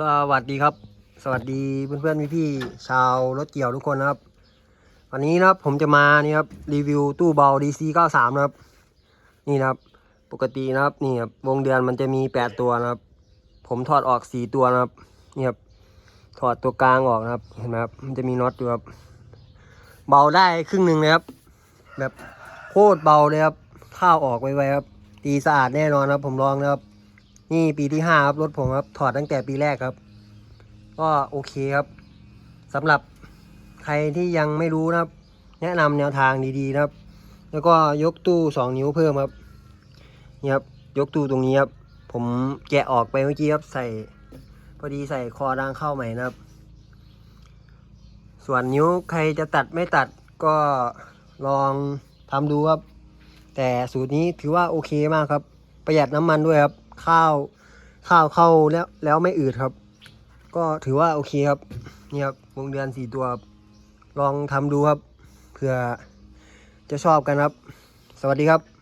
สวัสดีครับ สวัสดีเพื่อนๆพี่ๆชาวรถเกี่ยวทุกคนนะครับ วันนี้นะครับผมจะมานี่ครับรีวิวตู้เบา DC 93นะครับ นี่นะครับ ปกตินะครับนี่ครับวงเดือนมันจะมี 8 ตัวนะครับ ผมถอดออก 4 ตัวนะครับนี่ครับถอดตัวกลางออกนะครับเห็นไหมครับมันจะมีน็อตอยู่ครับเบาได้ครึ่งหนึ่งเลยครับ แบบโคตรเบาเลยครับข้าวออกไวๆครับตีสะอาดแน่นอนครับ ผมลองนะครับ นี่ปีที่ห้าครับรถผมครับ ถอดตั้งแต่ปีแรกครับ ก็โอเคครับสำหรับใครที่ยังไม่รู้นะครับ แนะนำแนวทางดีๆนะครับ แล้วก็ยกตู้สองนิ้วเพิ่มครับนี่ครับยกตู้ตรงนี้ครับผมแกะออกไปเมื่อกี้ครับใส่พอดีใส่คอดังเข้าใหม่นะครับ ส่วนนิ้วใครจะตัดไม่ตัดก็ลองทำดูครับ แต่สูตรนี้ถือว่าโอเคมากครับ ประหยัดน้ำมันด้วยครับ ข้าวข้าวเข้าแล้วแล้วไม่อืดครับ ก็ถือว่าโอเคครับนี่ครับวงเดือนสี่ตัวลองทำดูครับเผื่อจะชอบกันครับ สวัสดีครับ